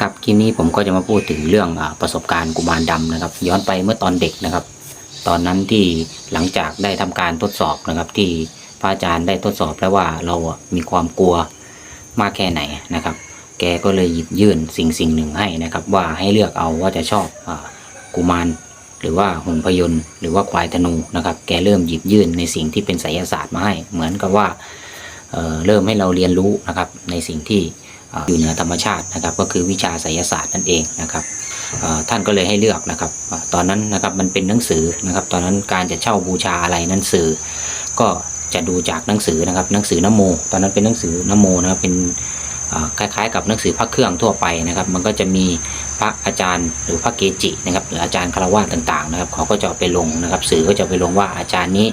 ครับคลิปนี้ผมก็จะมาพูดถึงเรื่องอประสบการณ์กุมารดำนะครับ ย้อนไปเมื่อตอนเด็กนะครับ ตอนนั้นที่หลังจากได้ทำการทดสอบนะครับ ที่พระอาจารย์ได้ทดสอบแล้วว่าเราอะมีความกลัวมากแค่ไหนนะครับ แกก็เลยหยิบยื่นสิ่งสิ่งหนึ่งให้นะครับ ว่าให้เลือกเอาว่าจะชอบอกุมารหรือว่าหุ่นพยนต์หรือว่าควายธนูนะครับ แกเริ่มหยิบยื่นในสิ่งที่เป็นไสยศาสตร์มาให้ เหมือนกับว่าเเริ่มให้เราเรียนรู้นะครับ ในสิ่งที่ อยู่เหนือธรรมชาตินะครับ ก็คือวิชาไสยศาสตร์นั่นเองนะครับท่านก็เลยให้เลือกนะครับ ตอนนั้นนะครับมันเป็นหนังสือนะครับ ตอนนั้นการจะเช่าบูชาอะไรนังสือก็จะดูจากหนังสือนะครับหนังสือนโม ตอนนั้นเป็นหนังสือนโมนะครับเป็นคล้ายๆ กับหนังสือพระเครื่องทั่วไปนะครับ มันก็จะมีพระอาจารย์หรือพระเกจินะครับหรืออาจารย์คารวะต่างๆนะครับเขาก็จะไปลงนะครับ สื่อก็จะไปลงว่าอาจารย์นี้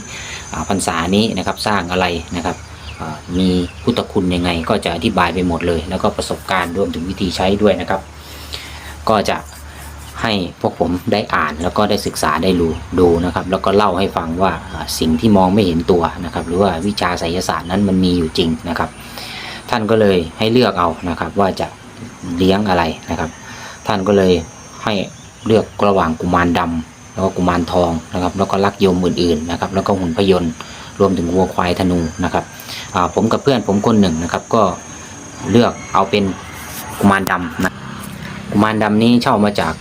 พรรษานี้นะครับสร้างอะไรนะครับ มีพุทธคุณยังไง ก็จะอธิบายไปหมดเลย แล้วก็ประสบการณ์รวมถึงวิธีใช้ด้วยนะครับ ก็จะให้พวกผมได้อ่านแล้วก็ได้ศึกษาได้รู้ดูนะครับ แล้วก็เล่าให้ฟังว่าสิ่งที่มองไม่เห็นตัวนะครับ หรือว่าวิชาไสยศาสตร์นั้นมันมีอยู่จริงนะครับ ท่านก็เลยให้เลือกเอานะครับ ว่าจะเลี้ยงอะไรนะครับ ท่านก็เลยให้เลือกระหว่างกุมารดำแล้วก็กุมารทองนะครับ แล้วก็ลักยมอื่นๆนะครับ แล้วก็หุ่นพยนต์ รวมถึงวัวควายธนูนะครับผมกับเพื่อนผมคนหนึ่งนะครับ ก็เลือกเอาเป็นกุมารดำนะกุมารดำนี้เช่ามาจาก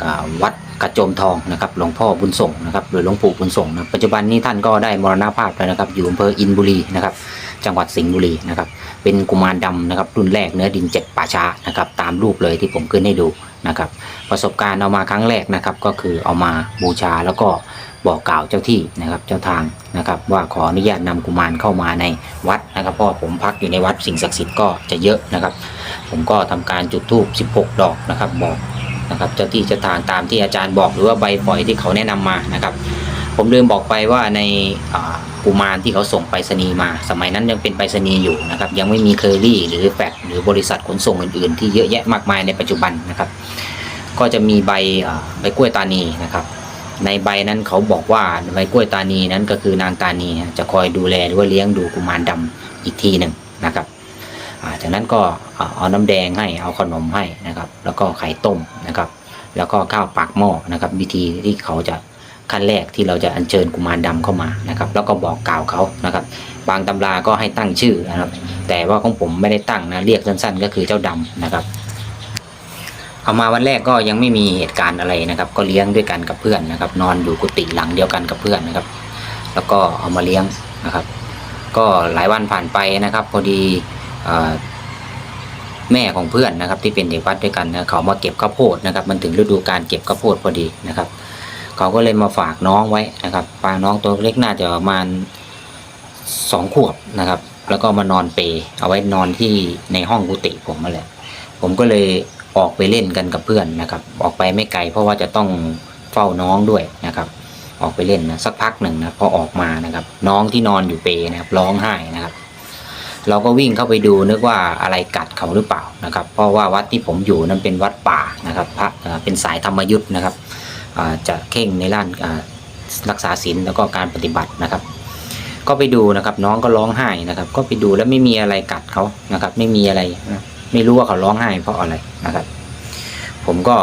วัดกระโจมทองนะครับหลวงพ่อบุญส่งนะครับหรือหลวงปู่บุญส่งนะปัจจุบันนี้ท่านก็ได้มรณภาพแล้วนะครับ อยู่อำเภออินบุรีนะครับจังหวัดสิงห์บุรีนะครับเป็นกุมารดำนะครับรุ่นแรกเนื้อดินเจ็ดป่าช้านะครับตามรูปเลยที่ผมขึ้นให้ดูนะครับประสบการณ์เอามาครั้งแรกนะครับก็คือเอามาบูชาแล้วก็ บอกกล่าวเจ้าที่นะครับ เจ้าทางนะครับ ว่าขออนุญาตนำกุมารเข้ามาในวัดนะครับเพราะว่อผมพักอยู่ในวัดสิ่งศักดิ์สิทธิ์ก็จะเยอะนะครับ ผมก็ทำการจุดธูป16 ดอกนะครับบอกนะครับเจ้าที่เจ้าทางตามที่อาจารย์บอกหรือว่าใบปล่อยที่เขาแนะนำมานะครับผมลืมบอกไปว่าในกุมารที่เขาส่งไปรษณีย์มา สมัยนั้นยังเป็นไปรษณีย์อยู่นะครับ ยังไม่มีเคอรี่หรือแฟกหรือบริษัทขนส่งอื่นๆ ที่เยอะแยะมากมายในปัจจุบันนะครับ ก็จะมีใบใบกล้วยตานีนะครับ ในใบนั้นเขาบอกว่าใบกล้วยตานีนั้นก็คือนางตานีจะคอยดูแลหรือว่าเลี้ยงดูกุมารดำอีกทีหนึ่งนะครับจากนั้นก็อ่าเอาน้ำแดงให้เอาขนมให้นะครับ แล้วก็ไข่ต้มนะครับ แล้วก็ข้าวปากหม้อนะครับ วิธีที่เขาจะขั้นแรกที่เราจะอัญเชิญกุมารดำเข้ามานะครับ แล้วก็บอกกล่าวเขานะครับ บางตำราก็ให้ตั้งชื่อนะครับ แต่ว่าของผมไม่ได้ตั้งนะเรียกสั้นๆ ก็คือเจ้าดำนะครับ เอามาวันแรกก็ยังไม่มีเหตุการณ์อะไรนะครับ ก็เลี้ยงด้วยกันกับเพื่อนนะครับ นอนอยู่กุฏิหลังเดียวกันกับเพื่อนนะครับ แล้วก็เอามาเลี้ยงนะครับ ก็หลายวันผ่านไปนะครับ พอดีอแม่ของเพื่อนนะครับ ที่เป็นเด็กวัดด้วยกันนะเขามาเก็บข้าวโพดนะครับ มันถึงฤดูการเก็บข้าวโพดพอดีนะครับ เขาก็เลยมาฝากน้องไว้นะครับฝากน้องตัวเล็กน่าจะประมาณสองขวบนะครับ แล้วก็มานอนเปเอาไว้นอนที่ในห้องกุฏิผมมาแหละผมก็เลย ออกไปเล่นกันกับเพื่อนนะครับ ออกไปไม่ไกลเพราะว่าจะต้องเฝ้าน้องด้วยนะครับ ออกไปเล่นนะสักพักหนึ่งนะพอออกมานะครับ น้องที่นอนอยู่เปลนะครับร้องไห้นะครับ เราก็วิ่งเข้าไปดูนึกว่าอะไรกัดเขาหรือเปล่านะครับ เพราะว่าวัดที่ผมอยู่นั้นเป็นวัดป่านะครับพระเป็นสายธรรมยุทธ์นะครับจะเข่งในด้านรักษาศีลแล้วก็การปฏิบัตินะครับ ก็ไปดูนะครับน้องก็ร้องไห้นะครับ ก็ไปดูแล้วไม่มีอะไรกัดเขานะครับ ไม่มีอะไรนะ ไม่รู้ว่าเขาร้องไห้เพราะอะไรนะครับ ผมก็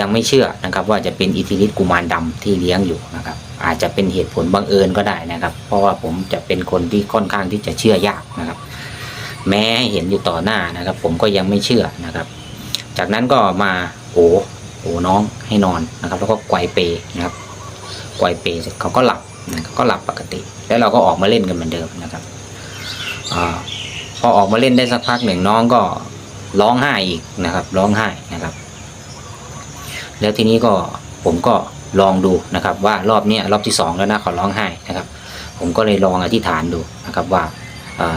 ยังไม่เชื่อนะครับ ว่าจะเป็นอิทธิฤทธิ์กุมารดำที่เลี้ยงอยู่นะครับ อาจจะเป็นเหตุผลบังเอิญก็ได้นะครับ เพราะว่าผมจะเป็นคนที่ค่อนข้างที่จะเชื่อยากนะครับ แม้เห็นอยู่ต่อหน้านะครับ ผมก็ยังไม่เชื่อนะครับ จากนั้นก็มาโอ้โอ้น้องให้นอนนะครับ แล้วก็ไกวเปนะครับไกวเปเสร็จเขาก็หลับนะก็หลับปกติ แล้วเราก็ออกมาเล่นกันเหมือนเดิมนะครับ อาพอออกมาเล่นได้สักพักหนึ่งน้องก็ร้องไห้อีกนะครับ ร้องไห้นะครับ แล้วทีนี้ก็ผมก็ลองดูนะครับ ว่ารอบนี้รอบที่สองแล้วนะเขาร้องไห้นะครับ ผมก็เลยลองอธิษฐานดูนะครับว่า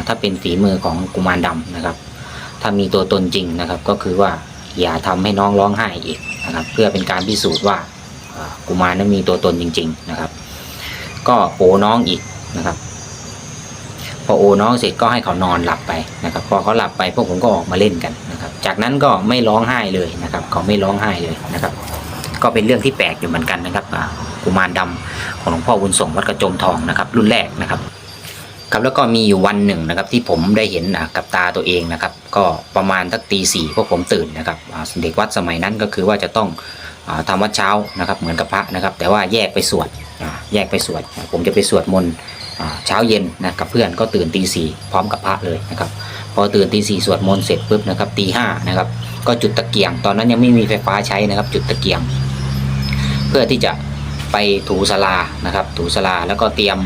ถ้าเป็นฝีมือของกุมารดำนะครับ ถ้ามีตัวตนจริงนะครับ ก็คือว่าอย่าทำให้น้องร้องไห้อีกนะครับ เพื่อเป็นการพิสูจน์ว่ากุมารนั้นมีตัวตนจริง ๆนะครับ ก็โอน้องอีกนะครับ พอโอน้องเสร็จก็ให้เขานอนหลับไปนะครับ พอเขาหลับไปพวกผมก็ออกมาเล่นกันนะครับ จากนั้นก็ไม่ร้องไห้เลยนะครับ เขาไม่ร้องไห้เลยนะครับ ก็เป็นเรื่องที่แปลกอยู่เหมือนกันนะครับอ่ากุมารดำของหลวงพ่อบุญส่งวัดกระโจมทองนะครับ รุ่นแรกนะครับครับแล้วก็มีอยู่วันหนึ่งนะครับที่ผมได้เห็นกับตาตัวเองนะครับ ก็ประมาณสักตีสี่พวกผมตื่นนะครับอ่าเด็กวัดสมัยนั้นก็คือว่าจะต้องอาทำวัดเช้านะครับ เหมือนกับพระนะครับ แต่ว่าแยกไปสวดแยกไปสวด ผมจะไปสวดมนต์ เช้าเย็นนะกับเพื่อนก็ตื่นตีสี่พร้อมกับพระเลยนะครับ พอตื่นตีสี่สวดมนต์เสร็จปุ๊บนะครับตีห้านะครับก็จุดตะเกียง ตอนนั้นยังไม่มีไฟฟ้าใช้นะครับ จุดตะเกียง เพื่อที่จะไปถูสลานะครับ ถูสลาแล้วก็เตรียม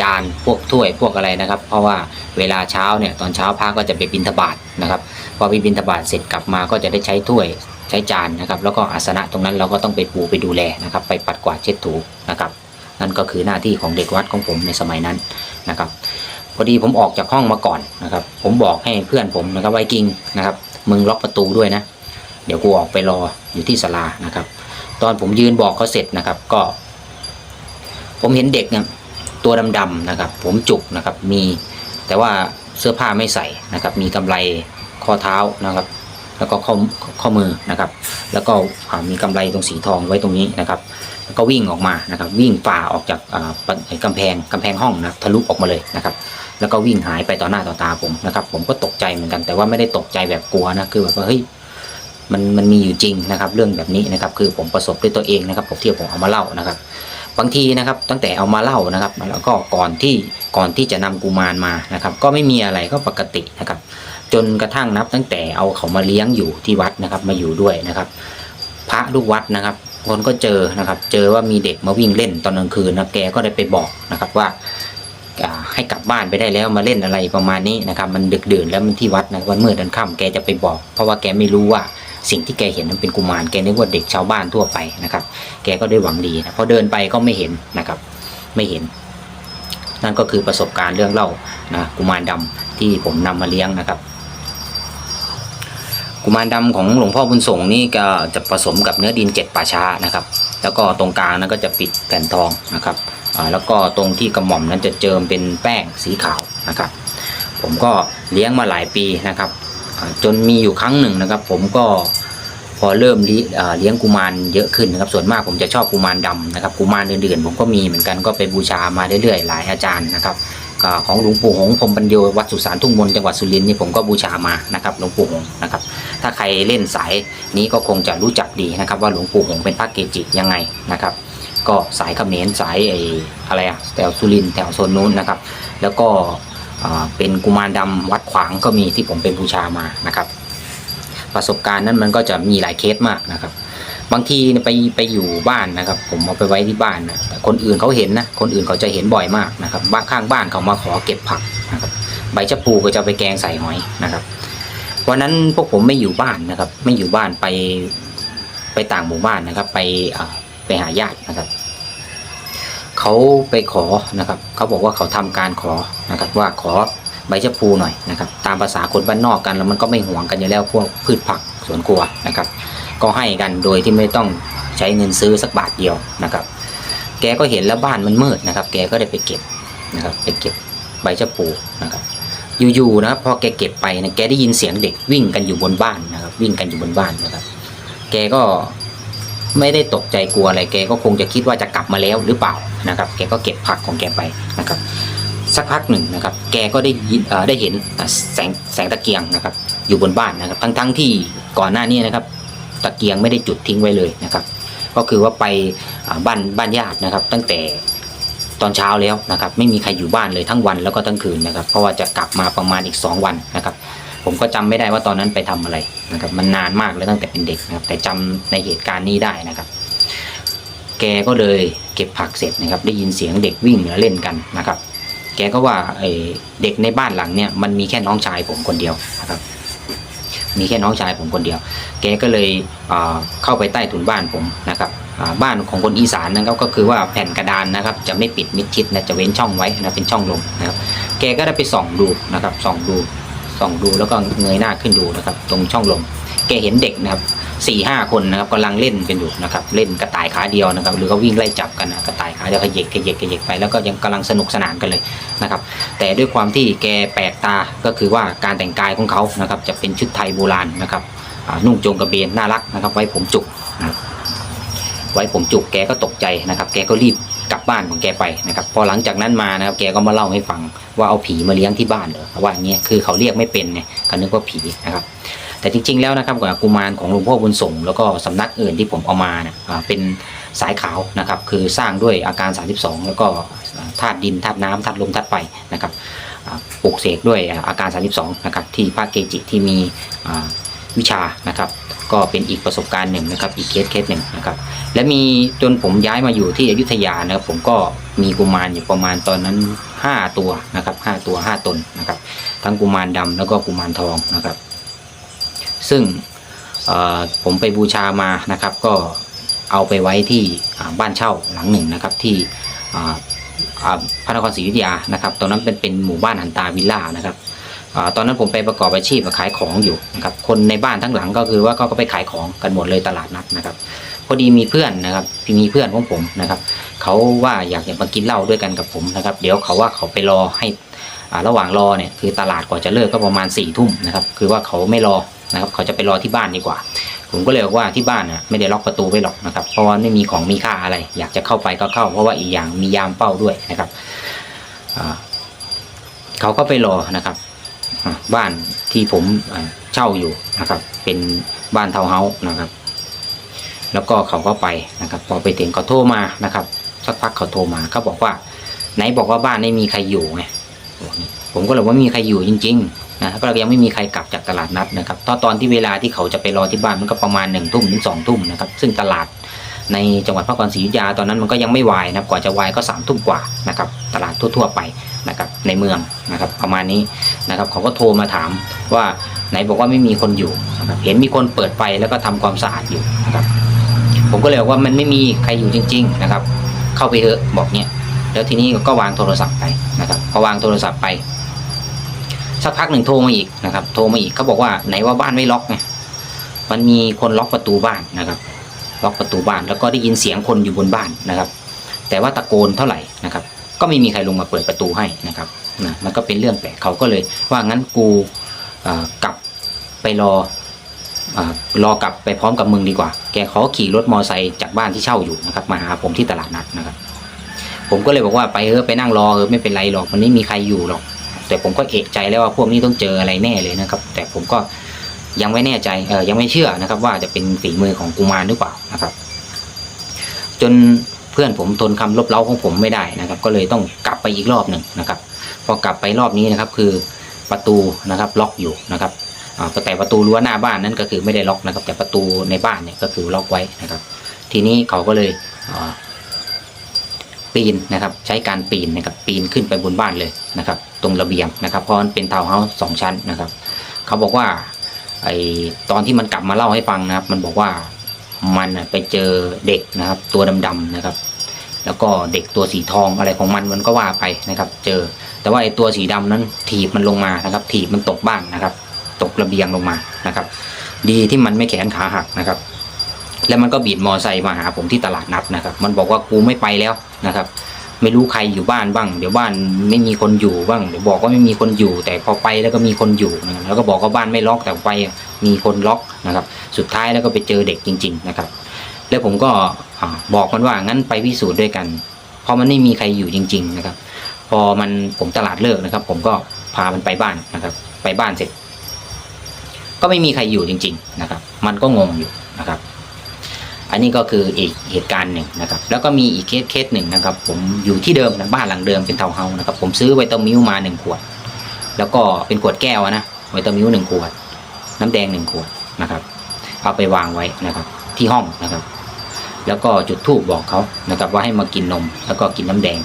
จานพวกถ้วยพวกอะไรนะครับ เพราะว่าเวลาเช้าเนี่ยตอนเช้าพระก็จะไปบิณฑบาตนะครับพอไปบิณฑบาตเสร็จกลับมาก็จะได้ใช้ถ้วยใช้จานนะครับ แล้วก็อาสนะตรงนั้นเราก็ต้องไปปูไปดูแลนะครับ ไปปัดกวาดเช็ดถูนะครับ นั่นก็คือหน้าที่ของเด็กวัดของผมในสมัยนั้นนะครับพอดีผมออกจากห้องมาก่อนนะครับ ผมบอกให้เพื่อนผมนะครับไว้กิงนะครับมึงล็อกประตูด้วยนะ เดี๋ยวกูออกไปรออยู่ที่ศาลานะครับ ตอนผมยืนบอกเขาเสร็จนะครับก็ ผมเห็นเด็กเนี่ยตัวดำๆนะครับ ผมจุกนะครับมี แต่ว่าเสื้อผ้าไม่ใส่นะครับ มีกำไรข้อเท้านะครับ แล้วก็ข้อข้อมือนะครับ แล้วก็มีกำไรตรงสีทองไว้ตรงนี้นะครับแล้วก็วิ่งออกมานะครับ วิ่งฝ่าออกจากอ่าปะกำแพงกำแพงห้องนะทะลุออกมาเลยนะครับ แล้วก็วิ่งหายไปต่อหน้าต่อตาผมนะครับ ผมก็ตกใจเหมือนกันแต่ว่าไม่ได้ตกใจแบบกลัวนะคือแบบว่าเฮ้ยมันมันมีอยู่จริงนะครับเรื่องแบบนี้นะครับคือผมประสบด้วยตัวเองนะครับผมที่ผมเอามาเล่านะครับบางทีนะครับตั้งแต่เอามาเล่านะครับ แล้วก็ก่อนที่ก่อนที่จะนำกุมารมานะครับ ก็ไม่มีอะไรก็ปกตินะครับ จนกระทั่งนับตั้งแต่เอาเขามาเลี้ยงอยู่ที่วัดนะครับ มาอยู่ด้วยนะครับ พระลูกวัดนะครับ คนก็เจอนะครับ เจอว่ามีเด็กมาวิ่งเล่นตอนกลางคืนนะแกก็ได้ไปบอกนะครับว่าให้กลับบ้านไปได้แล้วมาเล่นอะไรประมาณนี้นะครับ มันดึกดื่นแล้วมันที่วัดนะวันมืดเดินค่ำแกจะไปบอก เพราะว่าแกไม่รู้ว่าสิ่งที่แกเห็นนั้นเป็นกุมารแกนึกว่าเด็กชาวบ้านทั่วไปนะครับ แกก็ได้หวังดีนะพอเดินไปก็ไม่เห็นนะครับ ไม่เห็น นั่นก็คือประสบการณ์เรื่องเล่านะกุมารดำที่ผมนำมาเลี้ยงนะครับ กุมารดำของหลวงพ่อบุญส่งนี่ก็จะผสมกับเนื้อดินเจ็ดป่าช้านะครับ แล้วก็ตรงกลางนั้นก็จะปิดแผ่นทองนะครับแล้วก็ตรงที่กระหม่อมนั้นจะเจิมเป็นแป้งสีขาวนะครับ ผมก็เลี้ยงมาหลายปีนะครับจนมีอยู่ครั้งหนึ่งนะครับ ผมก็พอเริ่มเลี้ยงกุมารเยอะขึ้นนะครับ ส่วนมากผมจะชอบกุมารดำนะครับกุมารอื่นๆ ผมก็มีเหมือนกันก็ไปบูชามาเรื่อยๆ หลายอาจารย์นะครับ ของหลวงปู่หงส์พรมปัญโยวัดสุสานทุ่งมนจังหวัดสุรินทร์นี่ผมก็บูชามานะครับหลวงปู่หงส์นะครับถ้าใครเล่นสายนี้ก็คงจะรู้จักดีนะครับ ว่าหลวงปู่หงส์เป็นพระเกจิยังไงนะครับ ก็สายเขมรสายไอ้อะไรอะแถวสุรินทร์แถวโซนนู้นนะครับ แล้วก็เป็นกุมารดำวัดขวางก็มีที่ผมเป็นบูชามานะครับ ประสบการณ์นั้นมันก็จะมีหลายเคสมากนะครับ บางทีไปไปอยู่บ้านนะครับ ผมเอาไปไว้ที่บ้านนะแต่คนอื่นเขาเห็นนะคนอื่นเขาจะเห็นบ่อยมากนะครับบ้านข้างบ้านเขามาขอเก็บผักนะครับใบชะพูก็จะไปแกงใส่หอยนะครับวันนั้นพวกผมไม่อยู่บ้านนะครับ ไม่อยู่บ้านไปไปต่างหมู่บ้านนะครับ ไปอ่าไปหาญาตินะครับเขาไปขอนะครับเขาบอกว่าเขาทำการขอนะครับ ว่าขอใบชะพูหน่อยนะครับ ตามภาษาคนบ้านนอกกันแล้วมันก็ไม่ห่วงกันอยู่แล้วพวกพืชผักสวนครัวนะครับ ก็ให้กันโดยที่ไม่ต้องใช้เงินซื้อสักบาทเดียวนะครับ แกก็เห็นแล้วบ้านมันมืดนะครับ แกก็ได้ไปเก็บนะครับไปเก็บใบชะพูนะครับ อยู่ๆนะครับพอแกเก็บไปนะแกได้ยินเสียงเด็กวิ่งกันอยู่บนบ้านนะครับ วิ่งกันอยู่บนบ้านนะครับ แกก็ไม่ได้ตกใจกลัวอะไร แกก็คงจะคิดว่าจะกลับมาแล้วหรือเปล่านะครับ แกก็เก็บผักของแกไปนะครับ สักพักหนึ่งนะครับ แกก็ได้ยินได้เห็นแสงแสงตะเกียงนะครับ อยู่บนบ้านนะครับ ทั้งๆที่ก่อนหน้านี้นะครับ ตะเกียงไม่ได้จุดทิ้งไว้เลยนะครับ ก็คือว่าไปบ้านบ้านญาตินะครับ ตั้งแต่ตอนเช้าแล้วนะครับ ไม่มีใครอยู่บ้านเลยทั้งวันแล้วก็ทั้งคืนนะครับ เพราะว่าจะกลับมาประมาณอีก 2 วันนะครับ ผมก็จำไม่ได้ว่าตอนนั้นไปทำอะไรนะครับ มันนานมากแล้วตั้งแต่เป็นเด็กนะครับ แต่จำในเหตุการณ์นี้ได้นะครับ แกก็เลยเก็บผักเสร็จนะครับ ได้ยินเสียงเด็กวิ่งและเล่นกันนะครับ แกก็ว่าไอ้เด็กในบ้านหลังเนี่ยมันมีแค่น้องชายผมคนเดียวนะครับ มีแค่น้องชายผมคนเดียว แกก็เลยเข้าไปใต้ถุนบ้านผมนะครับบ้านของคนอีสานนะครับก็คือว่าแผ่นกระดานนะครับ จะไม่ปิดมิดชิดนะจะเว้นช่องไว้นะเป็นช่องลมนะครับ แกก็ได้ไปส่องดูนะครับส่องดูส่องดูแล้วก็เงยหน้าขึ้นดูนะครับ ตรงช่องลม แกเห็นเด็กนะครับ สี่ห้าคนนะครับกำลังเล่นกันอยู่นะครับเล่นกระต่ายขาเดียวนะครับหรือก็วิ่งไล่จับกันนะกระต่ายขาเดียวขยเยกขยเยกขยเยกไปแล้วก็ยังกำลังสนุกสนานกันเลยนะครับแต่ด้วยความที่แกแปลกตาก็คือว่าการแต่งกายของเขานะครับจะเป็นชุดไทยโบราณนะครับนุ่งโจงกระเบนน่ารักนะครับ ไว้ผมจุกนะไว้ผมจุกแกก็ตกใจนะครับ แกก็รีบกลับบ้านของแกไปนะครับพอหลังจากนั้นมานะครับแกก็มาเล่าให้ฟังว่าเอาผีมาเลี้ยงที่บ้านเหรอว่าอย่างเงี้ยคือเขาเรียกไม่เป็นเนี่ยก็นึกว่าผีนะครับ แต่จริง ๆ แล้วนะครับกับกุมารของหลวงพ่อบุญส่ง แล้วก็สำนักอื่นที่ผมเอามาเนี่ยเป็นสายขาวนะครับคือสร้างด้วยอาการ 32 แล้วก็ธาตุดินธาตุน้ำธาตุลมธาตุไฟนะครับปลูกเสกด้วยอาการ 32 นะครับที่พระเกจิที่มีวิชานะครับ ก็เป็นอีกประสบการณ์หนึ่งนะครับอีกเคสเคสหนึ่งนะครับและมีจนผมย้ายมาอยู่ที่อยุธยานะครับผมก็มีกุมารอยู่ประมาณตอนนั้น 5 ตัวนะครับ5ตัว 5 ตนนะครับทั้งกุมารดำแล้วก็กุมารทองนะครับ ซึ่งผมไปบูชามานะครับ ก็เอาไปไว้ที่บ้านเช่าหลังหนึ่งนะครับที่พระนครศรีอยุธยานะครับตอนนั้นเป็นเป็นหมู่บ้านหันตาวิลล่านะครับอตอนนั้นผมไปประกอบอาชีพขายของอยู่นะครับคนในบ้านทั้งหลังก็คือว่าก็ไปขายของกันหมดเลยตลาดนัดนะครับพอดีมีเพื่อนนะครับมีเพื่อนของผมนะครับเขาว่าอยากจะมากินเหล้าด้วยกันกับผมนะครับ เดี๋ยวเขาว่าเขาไปรอให้ระหว่างรอเนี่ยคือตลาดกว่าจะเลิกก็ประมาณสี่ทุ่มนะครับคือว่าเขาไม่รอ นะครับเขาจะไปรอที่บ้านดีกว่า ผมก็เลยบอกว่าที่บ้านน่ะไม่ได้ล็อกประตูไว้หรอกนะครับ เพราะว่าไม่มีของมีค่าอะไร อยากจะเข้าไปก็เข้า เพราะว่าอีกอย่างมียามเฝ้าด้วยนะครับเขาก็ไปรอนะครับบ้านที่ผมเช่าอยู่นะครับ เป็นบ้านเทาวน์เฮาส์นะครับ แล้วก็เขาก็ไปนะครับ พอไปถึงเขาโทรมานะครับสักพักเขาโทรมาเขาบอกว่า ไหนบอกว่าบ้านไม่มีใครอยู่ไงผมก็เลยว่ามีใครอยู่จริงๆ นะก็ยังไม่มีใครกลับจากตลาดนัดนะครับตอนตอนที่เวลาที่เขาจะไปรอที่บ้านมันก็ประมาณหนึ่งทุ่มถึงสองทุ่มนะครับซึ่งตลาดในจังหวัดพระนครศรีอยุธยาตอนนั้นมันก็ยังไม่วายนะครับกว่าจะวายก็สามทุ่มกว่านะครับตลาดทั่ว ๆ ไปนะครับในเมืองนะครับประมาณนี้นะครับเขาก็โทรมาถามว่าไหนบอกว่าไม่มีคนอยู่นะครับเห็นมีคนเปิดไฟแล้วก็ทำความสะอาดอยู่นะครับผมก็เลยบอกว่ามันไม่มีใครอยู่จริง ๆนะครับ เข้าไปเถอะบอกเนี้ยแล้วทีนี้ก็วางโทรศัพท์ไปนะครับพอวางโทรศัพท์ไป สักพักหนึ่งโทรมาอีกนะครับ โทรมาอีกเขาบอกว่าไหนว่าบ้านไม่ล็อกไงมันมีคนล็อกประตูบ้านนะครับ ล็อกประตูบ้านแล้วก็ได้ยินเสียงคนอยู่บนบ้านนะครับ แต่ว่าตะโกนเท่าไหร่นะครับ ก็ไม่มีใครลงมาเปิดประตูให้นะครับนะมันก็เป็นเรื่องแปลกเขาก็เลยว่างั้นกูกลับไปรออรอกลับไปพร้อมกับมึงดีกว่า แกเขาขี่รถมอไซค์จากบ้านที่เช่าอยู่นะครับ มาหาผมที่ตลาดนัดนะครับ ผมก็เลยบอกว่าไปเออไปนั่งรอเออไม่เป็นไรหรอกมันไม่มีใครอยู่หรอก แต่ผมก็เอกใจแล้วว่าพวกนี้ต้องเจออะไรแน่เลยนะครับ แต่ผมก็ยังไม่แน่ใจเออยังไม่เชื่อนะครับ ว่าจะเป็นฝีมือของกุมารหรือเปล่านะครับ จนเพื่อนผมทนคำลบเล้าของผมไม่ได้นะครับ ก็เลยต้องกลับไปอีกรอบหนึ่งนะครับ พอกลับไปรอบนี้นะครับ คือประตูนะครับล็อกอยู่นะครับแต่ประตูรั้วหน้าบ้านนั้นก็คือไม่ได้ล็อกนะครับ แต่ประตูในบ้านเนี่ยก็คือล็อกไว้นะครับ ทีนี้เขาก็เลยปีนนะครับ ใช้การปีนนะครับ ปีนขึ้นไปบนบ้านเลยนะครับ ตรงระเบียงนะครับเพราะมันเป็นทาวน์เฮาส์สองชั้นนะครับ เขาบอกว่าไอตอนที่มันกลับมาเล่าให้ฟังนะครับ มันบอกว่ามันไปเจอเด็กนะครับ ตัวดำๆนะครับ แล้วก็เด็กตัวสีทองอะไรของมันมันก็ว่าไปนะครับ เจอแต่ว่าไอตัวสีดำนั้นถีบมันลงมานะครับ ถีบมันตกบ้านนะครับ ตกระเบียงลงมานะครับ ดีที่มันไม่แขนขาหักนะครับ แล้วมันก็บีดมอไซค์มาหาผมที่ตลาดนัดนะครับ มันบอกว่ากูไม่ไปแล้วนะครับ ไม่รู้ใครอยู่บ้านบ้าง เดี๋ยวบ้านไม่มีคนอยู่บ้างเดี๋ยวบอกว่าไม่มีคนอยู่ แต่พอไปแล้วก็มีคนอยู่นะแล้วก็บอกว่าบ้านไม่ล็อกแต่ไปมีคนล็อกนะครับ สุดท้ายแล้วก็ไปเจอเด็กจริง ๆ นะครับ แล้วผมก็บอกมันว่างั้นไปพิสูจน์ด้วยกันเพราะมันไม่มีใครอยู่จริง ๆ นะครับ พอมันผมตลาดเลิกนะครับ ผมก็พามันไปบ้านนะครับ ไปบ้านเสร็จ ก็ไม่มีใครอยู่จริง ๆ นะครับ มันก็งงอยู่นะครับ อันนี้ก็คืออีกเหตุการณ์หนึ่งนะครับแล้วก็มีอีกเคสเคสหนึ่งนะครับ ผมอยู่ที่เดิมนะบ้านหลังเดิมเป็นเทาวน์เฮาส์นะครับผมซื้อไวตามิลมาหนึ่งขวด แล้วก็เป็นขวดแก้วนะไวตามิลหนึ่งขวด น้ำแดงหนึ่งขวดนะครับเอาไปวางไว้นะครับ ที่ห้องนะครับ แล้วก็จุดธูปบอกเขานะครับ ว่าให้มากินนมแล้วก็กินน้ำแดง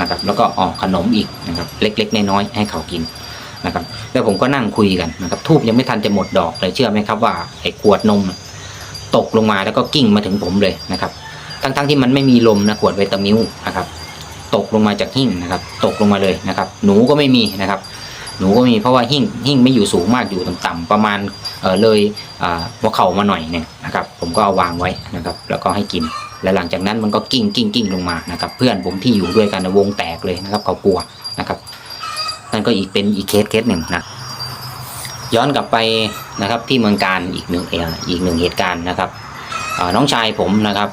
นะครับ แล้วก็ออกขนมอีกนะครับ เล็กๆน้อยๆให้เขากินนะครับ แล้วผมก็นั่งคุยกันนะครับทูบยังไม่ทันจะหมดดอกเลยเชื่อไหมครับว่าไอ้ขวดนมนะ ตกลงมาแล้วก็กิ้งมาถึงผมเลยนะครับ ทั้งๆที่มันไม่มีลมนะขวดไวตามิลนะครับ ตกลงมาจากหิ้งนะครับ ตกลงมาเลยนะครับ หนูก็ไม่มีนะครับ หนูก็มีเพราะว่าหิ้งหิ้งไม่อยู่สูงมากอยู่ต่ำๆประมาณเออเลยอ่าหัวเข่ามาหน่อยนึ่งนะครับ ผมก็เอาวางไว้นะครับ แล้วก็ให้กินแล้วหลังจากนั้นมันก็กิ้งกิ้งกิ้งลงมานะครับ เพื่อนผมที่อยู่ด้วยกันวงแตกเลยนะครับเขากลัวนะครับ นั่นก็อีกเป็นอีกเคสเคสหนึ่งนะ ย้อนกลับไปนะครับที่เมืองการอีกหนึ่งเอออีกหนึ่งเหตุการณ์นะครับน้องชายผมนะครับ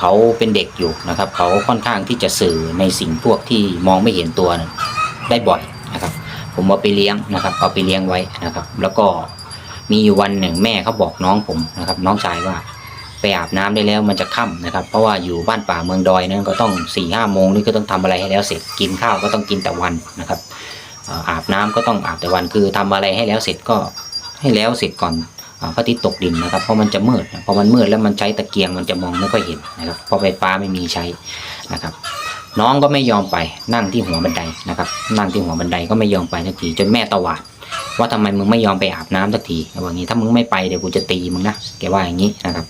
เขาเป็นเด็กอยู่นะครับ เขาค่อนข้างที่จะสื่อในสิ่งพวกที่มองไม่เห็นตัวได้บ่อยนะครับ ผมเอาไปเลี้ยงนะครับ เอาไปเลี้ยงไว้นะครับ แล้วก็มีอยู่วันหนึ่งแม่เขาบอกน้องผมนะครับ น้องชายว่าไปอาบน้ำได้แล้วมันจะค่ำนะครับ เพราะว่าอยู่บ้านป่าเมืองดอยนั้นก็ต้องสี่ห้าโมงนี่ก็ต้องทำอะไรให้แล้วเสร็จกินข้าวก็ต้องกินแต่วันนะครับ อาบน้ำก็ต้องอาบแต่วันคือทำอะไรให้แล้วเสร็จก็ให้แล้วเสร็จก่อนอพระอาทิตย์ตกดินนะครับเพราะมันจะมืดพอมันมืดแล้วมันใช้ตะเกียงมันจะมองไม่ค่อยเห็นนะครับเพราะไฟฟ้าไม่มีใช้นะครับ น้องก็ไม่ยอมไปนั่งที่หัวบันไดนะครับ นั่งที่หัวบันไดก็ไม่ยอมไปสักทีจนแม่ตวาดว่าทำไมมึงไม่ยอมไปอาบน้ำสักทีเขาบอกงี้ถ้ามึงไม่ไปเดี๋ยวกูจะตีมึงนะแกว่าอย่างนี้นะครับ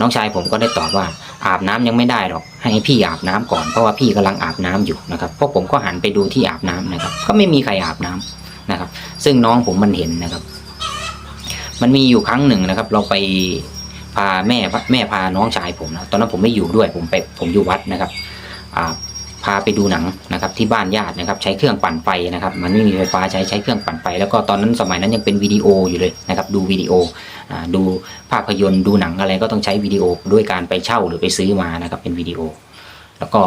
น้องชายผมก็ได้ตอบว่าอาบน้ำยังไม่ได้หรอก ให้พี่อาบน้ำก่อนเพราะว่าพี่กำลังอาบน้ำอยู่นะครับพวกผมก็หันไปดูที่อาบน้ำนะครับ ก็ไม่มีใครอาบน้ำนะครับ ซึ่งน้องผมมันเห็นนะครับ มันมีอยู่ครั้งหนึ่งนะครับ เราไปพาแม่แม่พาน้องชายผมนะตอนนั้นผมไม่อยู่ด้วยผมไปผมอยู่วัดนะครับอ่าพาไปดูหนังนะครับที่บ้านญาตินะครับ ใช้เครื่องปั่นไฟนะครับ มันไม่มีไฟฟ้าใช้ใช้เครื่องปั่นไฟแล้วก็ตอนนั้นสมัยนั้นยังเป็นวิดีโออยู่เลยนะครับ ดูวิดีโอ ดูภาพยนตร์ดูหนังอะไรก็ต้องใช้วิดีโอด้วยการไปเช่าหรือไปซื้อมานะครับเป็นวิดีโอ แล้วก็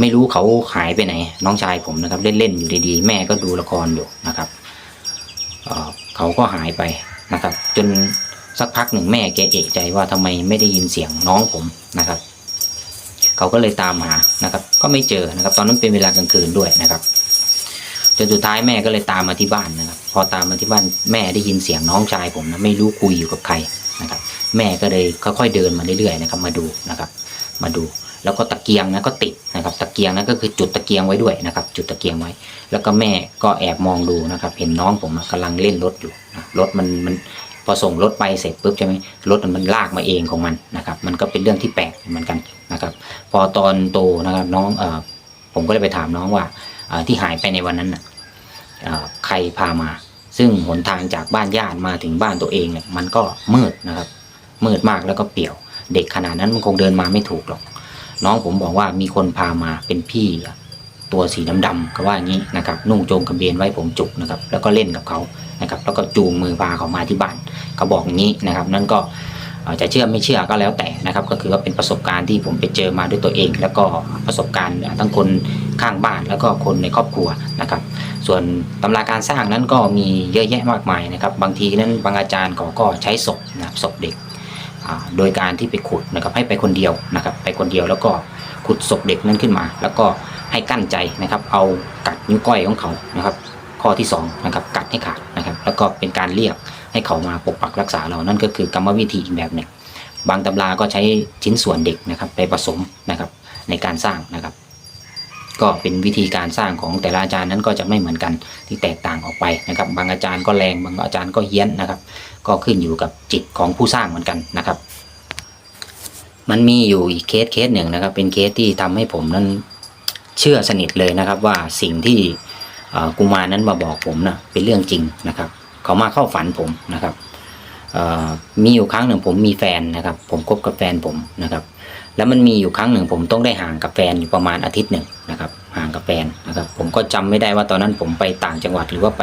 ไม่รู้เขาหายไปไหน น้องชายผมนะครับเล่นๆอยู่ดีๆ แม่ก็ดูละครอยู่นะครับเขาก็หายไปนะครับ จนสักพักหนึ่งแม่แกเอกใจว่าทำไมไม่ได้ยินเสียงน้องผมนะครับ เขาก็เลยตามหานะครับ ก็ไม่เจอนะครับ ตอนนั้นเป็นเวลากลางคืนด้วยนะครับ จนสุดท้ายแม่ก็เลยตามมาที่บ้านนะครับ พอตามมาที่บ้านแม่ได้ยินเสียงน้องชายผมนะไม่รู้คุยอยู่กับใครนะครับ แม่ก็เลยค่อยๆเดินมาเรื่อยๆนะครับ มาดูนะครับ มาดู แล้วก็ตะเกียงนะก็ติดนะครับ ตะเกียงนั้นก็คือจุดตะเกียงไว้ด้วยนะครับ จุดตะเกียงไว้ แล้วก็แม่ก็แอบมองดูนะครับ เห็นน้องผมอะกำลังเล่นรถอยู่รถมันมันพอส่งรถไปเสร็จปุ๊บใช่ไหมรถมันลากมาเองของมันนะครับ มันก็เป็นเรื่องที่แปลกเหมือนกันนะครับ พอตอนโตนะครับน้องเออผมก็เลยไปถามน้องว่าที่หายไปในวันนั้นน่ะ ใครพามา ซึ่งหนทางจากบ้านญาติมาถึงบ้านตัวเองเนี่ยมันก็มืดนะครับ มืดมากแล้วก็เปี่ยว เด็กขนาดนั้นมันคงเดินมาไม่ถูกหรอก น้องผมบอกว่ามีคนพามาเป็นพี่ตัวสีดำๆก็ว่าอย่างนี้นะครับ นุ่งโจงกระเบนไว้ผมจุกนะครับ แล้วก็เล่นกับเขานะครับ แล้วก็จูงมือพาเขามาที่บ้านเขาบอกอย่างนี้นะครับ นั่นก็จะเชื่อไม่เชื่อก็แล้วแต่นะครับ ก็คือว่าเป็นประสบการณ์ที่ผมไปเจอมาด้วยตัวเอง แล้วก็ประสบการณ์ทั้งคนข้างบ้านแล้วก็คนในครอบครัวนะครับ ส่วนตำราการสร้างนั้นก็มีเยอะแยะมากมายนะครับ บางทีนั้นบางอาจารย์เขาก็ใช้ศพนะครับศพเด็กโดยการที่ไปขุดนะครับให้ไปคนเดียวนะครับ ไปคนเดียวแล้วก็ขุดศพเด็กนั้นขึ้นมา แล้วก็ให้กั้นใจนะครับ เอากัดนิ้วก้อยของเขานะครับ ข้อที่สองนะครับกัดให้ขาดนะครับ แล้วก็เป็นการเรียกให้เขามาปกปักรักษาเรานั่นก็คือกรรมวิธีอีกแบบหนึ่งบางตำราก็ใช้ชิ้นส่วนเด็กนะครับ ไปผสมนะครับในการสร้างนะครับ ก็เป็นวิธีการสร้างของแต่ละอาจารย์นั้นก็จะไม่เหมือนกันที่แตกต่างออกไปนะครับ บางอาจารย์ก็แรงบางอาจารย์ก็เฮี้ยนนะครับ ก็ขึ้นอยู่กับจิตของผู้สร้างเหมือนกันนะครับ มันมีอยู่อีกเคสเคสหนึ่งนะครับ เป็นเคสที่ทำให้ผมนั้นเชื่อสนิทเลยนะครับ ว่าสิ่งที่กุมารนั้นมาบอกผมนะเป็นเรื่องจริงนะครับ เขามาเข้าฝันผมนะครับ มีอยู่ครั้งหนึ่งผมมีแฟนนะครับ ผมคบกับแฟนผมนะครับ แล้วมันมีอยู่ครั้งหนึ่งผมต้องได้ห่างกับแฟนอยู่ประมาณอาทิตย์หนึ่งนะครับ ห่างกับแฟนนะครับ ผมก็จำไม่ได้ว่าตอนนั้นผมไปต่างจังหวัดหรือว่าไป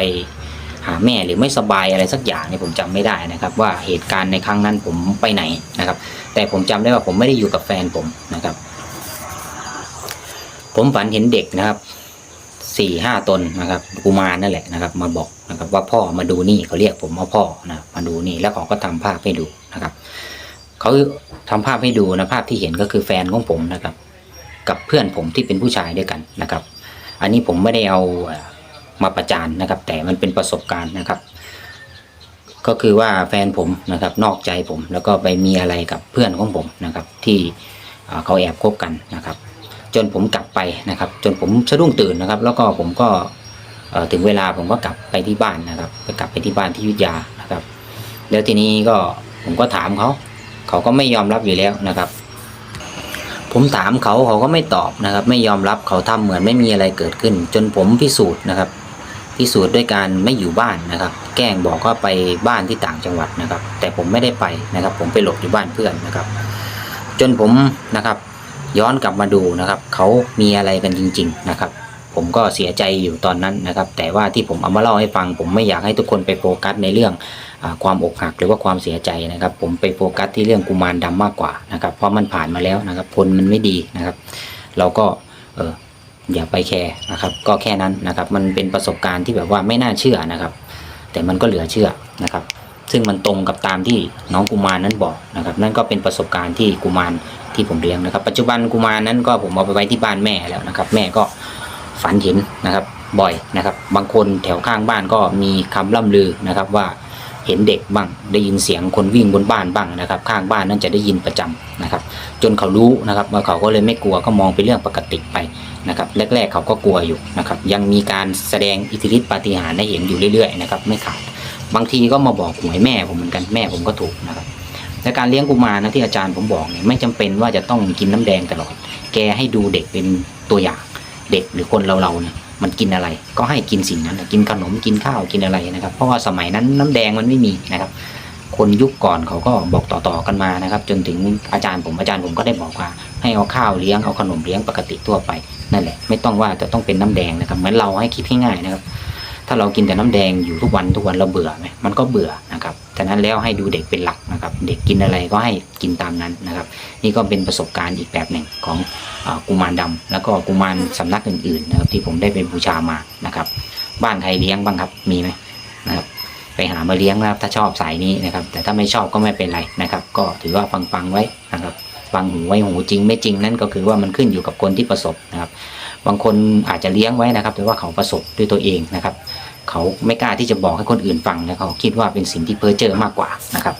หาแม่หรือไม่สบายอะไรสักอย่างเนี่ยผมจำไม่ได้นะครับ ว่าเหตุการณ์ในครั้งนั้นผมไปไหนนะครับ แต่ผมจำได้ว่าผมไม่ได้อยู่กับแฟนผมนะครับ ผมฝันเห็นเด็กนะครับสี่ห้าตนนะครับกุมารนั่นแหละนะครับ มาบอก นะครับว่าพ่อมาดูนี่เขาเรียกผมว่าพ่อนะมาดูนี่แล้วเขาก็ทำภาพให้ดูนะครับเขาทำภาพให้ดูนะภาพที่เห็นก็คือแฟนของผมนะครับ กับเพื่อนผมที่เป็นผู้ชายด้วยกันนะครับ อันนี้ผมไม่ได้เอามาประจานนะครับ แต่มันเป็นประสบการณ์นะครับ ก็คือว่าแฟนผมนะครับ นอกใจผมแล้วก็ไปมีอะไรกับเพื่อนของผมนะครับ ที่เขาแอบคบกันนะครับ จนผมกลับไปนะครับ จนผมสะดุ้งตื่นนะครับ แล้วก็ผมก็ ถึงเวลาผมก็กลับไปที่บ้านนะครับไปกลับไปที่บ้านที่ยุธยานะครับ แล้วทีนี้ก็ผมก็ถามเขา เขาก็ไม่ยอมรับอยู่แล้วนะครับ ผมถามเขาเขาก็ไม่ตอบนะครับ ไม่ยอมรับเขาทำเหมือนไม่มีอะไรเกิดขึ้น จนผมพิสูจน์นะครับ พิสูจน์ด้วยการไม่อยู่บ้านนะครับ แกล้งบอกว่าไปบ้านที่ต่างจังหวัดนะครับ แต่ผมไม่ได้ไปนะครับ ผมไปหลบอยู่บ้านเพื่อนนะครับ จนผมนะครับ ย้อนกลับมาดูนะครับ เขามีอะไรกันจริง ๆ นะครับ ผมก็เสียใจอยู่ตอนนั้นนะครับ แต่ว่าที่ผมเอามาเล่าให้ฟัง ผมไม่อยากให้ทุกคนไปโฟกัสในเรื่องอความอกหักหรือว่าความเสียใจนะครับ ผมไปโฟกัสที่เรื่องกุมารดำมากกว่านะครับ เพราะมันผ่านมาแล้วนะครับผลมันไม่ดีนะครับ เราก็เอออย่าไปแคร์นะครับ ก็แค่นั้นนะครับ มันเป็นประสบการณ์ที่แบบว่าไม่น่าเชื่อนะครับ แต่มันก็เหลือเชื่อนะครับ ซึ่งมันตรงกับตามที่น้องกุมารนั้นบอกนะครับ นั่นก็เป็นประสบการณ์ที่กุมารที่ผมเลี้ยงนะครับ ปัจจุบันกุมารนั้นก็ผมเอาไปไว้ที่บ้านแม่แล้วนะครับ แม่ก็ ฝันเห็นนะครับบ่อยนะครับ บางคนแถวข้างบ้านก็มีคำล่ำลือนะครับว่าเห็นเด็กบ้างได้ยินเสียงคนวิ่งบนบ้านบ้างนะครับ ข้างบ้านนั้นจะได้ยินประจำนะครับ จนเขารู้นะครับว่าเขาก็เลยไม่กลัวก็มองเป็นเรื่องปกติไปนะครับแรกๆเขาก็กลัวอยู่นะครับยังมีการแสดงอิทธิฤทธิปาฏิหาริย์ให้เห็นอยู่เรื่อยๆนะครับไม่ขาดบางทีก็มาบอกหวยแม่ผมเหมือนกันแม่ผมก็ถูกนะครับและการเลี้ยงกุมารนะที่อาจารย์ผมบอกเนี่ยไม่จำเป็นว่าจะต้องกินน้ำแดงตลอด แกให้ดูเด็กเป็นตัวอย่าง เด็กหรือคนเราๆเนี่ยมันกินอะไร ก็ให้กินสิ่งนั้นกินขนมกินข้าวกินอะไรนะครับ เพราะว่าสมัยนั้นน้ำแดงมันไม่มีนะครับ คนยุคก่อนเขาก็บอกต่อๆกันมานะครับ จนถึงอาจารย์ผมอาจารย์ผมก็ได้บอกว่า ให้เอาข้าวเลี้ยงเอาขนมเลี้ยงปกติทั่วไปนั่นแหละ ไม่ต้องว่าจะต้องเป็นน้ำแดงนะครับเหมือนเราให้คิดง่ายๆนะครับ ถ้าเรากินแต่น้ำแดงอยู่ทุกวันทุกวันเราเบื่อไหมมันก็เบื่อนะครับฉะนั้นแล้วให้ดูเด็กเป็นหลักนะครับ เด็กกินอะไรก็ให้กินตามนั้นนะครับ นี่ก็เป็นประสบการณ์อีกแบบหนึ่งของ กุมารดำแล้วก็กุมารสำนักอื่นๆนะครับที่ผมได้ไปบูชามานะครับ บ้านใครเลี้ยงบ้างครับมีไหมนะครับไปหามาเลี้ยงนะครับถ้าชอบสายนี้นะครับ แต่ถ้าไม่ชอบก็ไม่เป็นไรนะครับ ก็ถือว่าฟังๆไว้นะครับฟังหูไว้หูจริงไม่จริงนั่นก็คือว่ามันขึ้นอยู่กับคนที่ประสบนะครับ บางคนอาจจะเลี้ยงไว้นะครับ แต่ว่าเขาประสบด้วยตัวเองนะครับ เขาไม่กล้าที่จะบอกให้คนอื่นฟังนะเขาคิดว่าเป็นสิ่งที่เพ้อเจ้อมากกว่านะครับ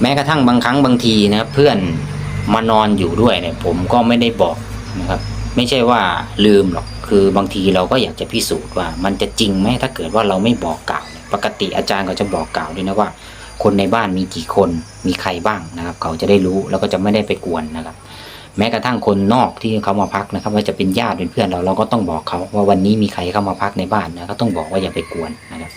แม้กระทั่งบางครั้งบางทีนะครับเพื่อน มานอนอยู่ด้วยเนี่ย ผมก็ไม่ได้บอกนะครับ ไม่ใช่ว่าลืมหรอกคือบางทีเราก็อยากจะพิสูจน์ว่า มันจะจริงไหมถ้าเกิดว่าเราไม่บอกกล่าวปกติอาจารย์ก็จะบอกกล่าวด้วยนะว่า คนในบ้านมีกี่คนมีใครบ้างนะครับ เขาจะได้รู้แล้วก็จะไม่ได้ไปกวนนะครับ แม้กระทั่งคนนอกที่เขามาพักนะครับ ว่าจะเป็นญาติเป็นเพื่อนเราเราก็ต้องบอกเขาว่าวันนี้มีใครเข้ามาพักในบ้านนะก็ต้องบอกว่าอย่าไปกวนนะครับ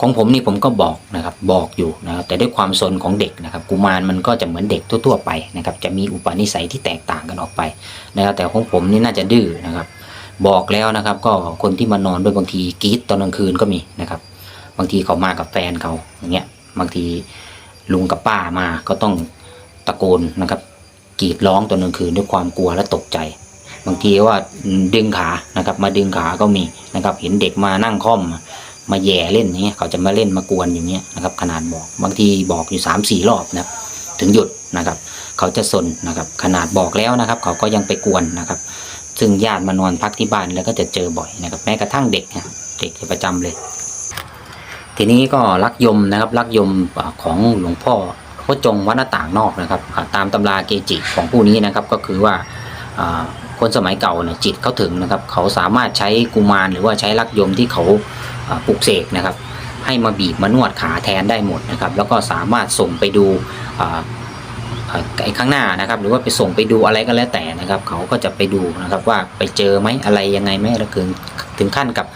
ของผมนี่ผมก็บอกนะครับบอกอยู่นะครับแต่ด้วยความสนของเด็กนะครับ กุมารมันก็จะเหมือนเด็กทั่วๆไปนะครับ จะมีอุปนิสัยที่แตกต่างกันออกไปนะครับ แต่ของผมนี่น่าจะดื้อนะครับ บอกแล้วนะครับ ก็คนที่มานอนด้วยบางทีกรีดตอนกลางคืนก็มีนะครับ บางทีเขามากับแฟนเขาอย่างเงี้ยบางทีลุงกับป้ามาก็ต้องตะโกนนะครับกรีดร้องตอนกลางคืนด้วยความกลัวและตกใจ บางทีว่าดึงขานะครับ มาดึงขาก็มีนะครับ เห็นเด็กมานั่งค่อม มาแย่เล่นอย่างเงี้ยเขาจะมาเล่นมากวนอย่างเงี้ยนะครับ ขนาดบอกบางทีบอกอยู่สามสี่รอบนะครับถึงหยุดนะครับ เขาจะสนนะครับ ขนาดบอกแล้วนะครับ เขาก็ยังไปกวนนะครับ ซึ่งญาติมานอนพักที่บ้านแล้วก็จะเจอบ่อยนะครับ แม้กระทั่งเด็กนะเด็กประจำเลย ทีนี้ก็ลักยมนะครับลักยมของหลวงพ่อพระจงวัดหน้าต่างนอกนะครับ ตามตำราเกจิของผู้นี้นะครับก็คือว่าคนสมัยเก่าเนี่ยจิตเขาถึงนะครับ เขาสามารถใช้กุมารหรือว่าใช้ลักยมที่เขา ปลุกเสกนะครับ ให้มาบีบมานวดขาแทนได้หมดนะครับ แล้วก็สามารถส่งไปดูไอ้ข้างหน้านะครับ หรือว่าไปส่งไปดูอะไรก็แล้วแต่นะครับ เขาก็จะไปดูนะครับว่าไปเจอไหมอะไรยังไงไหมแล้วถึงถึงขั้นกับ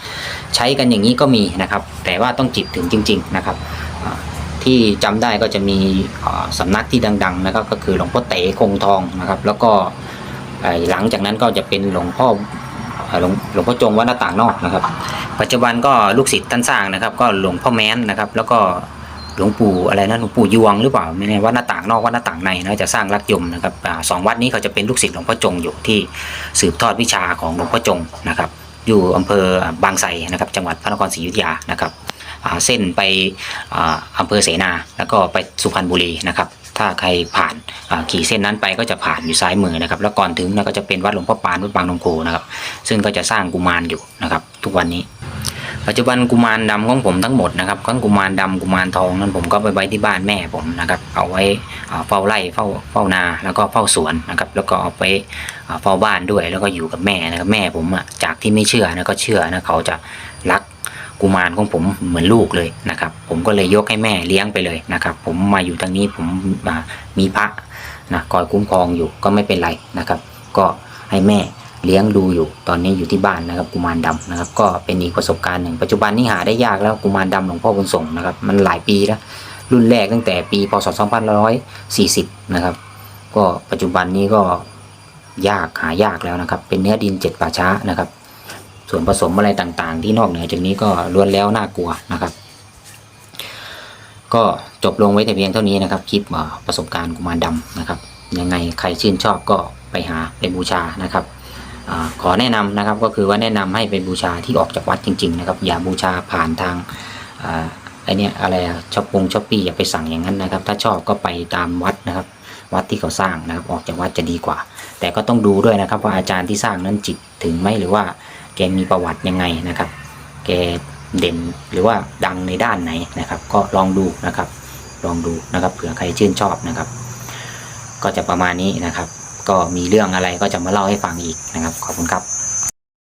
ใช้กันอย่างนี้ก็มีนะครับ แต่ว่าต้องจิตถึงจริง ๆนะครับที่จำได้ก็จะมีอ่าสำนักที่ดัง ๆ นะครับ ก็คือหลวงพ่อเต๋คงทองนะครับ แล้วก็หลังจากนั้นก็จะเป็นหลวงพ่อ หลวงหลวงพ่อจงวัดหน้าต่างนอกนะครับ ปัจจุบันก็ลูกศิษย์ท่านสร้างนะครับ ก็หลวงพ่อแม้นนะครับ แล้วก็หลวงปู่อะไรนะหลวงปู่ยวงหรือเปล่าไม่แน่วัดหน้าต่างนอกวัดหน้าต่างในนะจะสร้างรักยมนะครับอสองวัดนี้เขาจะเป็นลูกศิษย์หลวงพ่อจงอยู่ที่สืบทอดวิชาของหลวงพ่อจงนะครับ อยู่อำเภอบางไทรนะครับ จังหวัดพระนครศรีอยุธยานะครับเส้นไปอำเภอเสนาแล้วก็ไปสุพรรณบุรีนะครับ ถ้าใครผ่านขี่เส้นนั้นไปก็จะผ่านอยู่ซ้ายมือนะครับ แล้วก่อนถึงนะก็จะเป็นวัดหลวงพ่อปานวัดบางนมโคนะครับ ซึ่งก็จะสร้างกุมารอยู่นะครับ ทุกวันนี้ ปัจจุบันกุมารดำของผมทั้งหมดนะครับทั้งกุมารดำกุมารทองนั้นผมก็ไปไว้ที่บ้านแม่ผมนะครับ เอาไว้เฝ้าไร่เฝ้าเฝ้านาแล้วก็เฝ้าสวนนะครับ แล้วก็เอาไปเฝ้าบ้านด้วยแล้วก็อยู่กับแม่นะครับแม่ผมอะจากที่ไม่เชื่อนะก็เชื่อนะเขาจะรัก กุมารของผมเหมือนลูกเลยนะครับ ผมก็เลยยกให้แม่เลี้ยงไปเลยนะครับ ผมมาอยู่ทางนี้ผมอ่ามีพระนะคอยคุ้มครองอยู่ก็ไม่เป็นไรนะครับ ก็ให้แม่เลี้ยงดูอยู่ตอนนี้อยู่ที่บ้านนะครับกุมารดำนะครับ ก็เป็นอีกประสบการณ์หนึ่งปัจจุบันนี้หาได้ยากแล้วกุมารดำหลวงพ่อบุญส่งนะครับ มันหลายปีแล้วรุ่นแรกตั้งแต่ปีพศ2540นะครับ ก็ปัจจุบันนี้ก็ยากหายากแล้วนะครับ เป็นเนื้อดินเจ็ดป่าช้านะครับ ส่วนผสมอะไรต่างๆ ที่นอกเหนือจากนี้ก็ล้วนแล้วน่ากลัวนะครับ ก็จบลงไว้แต่เพียงเท่านี้นะครับ คลิปประสบการณ์กุมารดำนะครับ ยังไงใครชื่นชอบก็ไปหาไปบูชานะครับอขอแนะนำนะครับก็คือว่าแนะนำให้เป็นบูชาที่ออกจากวัดจริง ๆ นะครับ อย่าบูชาผ่านทางอ่าไอเนี้ยอะไรช้อปปงช้อปปี้อย่าไปสั่งอย่างนั้นนะครับ ถ้าชอบก็ไปตามวัดนะครับวัดที่เขาสร้างนะครับ ออกจากวัดจะดีกว่า แต่ก็ต้องดูด้วยนะครับว่าอาจารย์ที่สร้างนั้นจิตถึงไหมหรือว่า แกมีประวัติยังไงนะครับ แกเด่นหรือว่าดังในด้านไหนนะครับ ก็ลองดูนะครับ ลองดูนะครับเผื่อใครชื่นชอบนะครับ ก็จะประมาณนี้นะครับ ก็มีเรื่องอะไรก็จะมาเล่าให้ฟังอีกนะครับ ขอบคุณครับ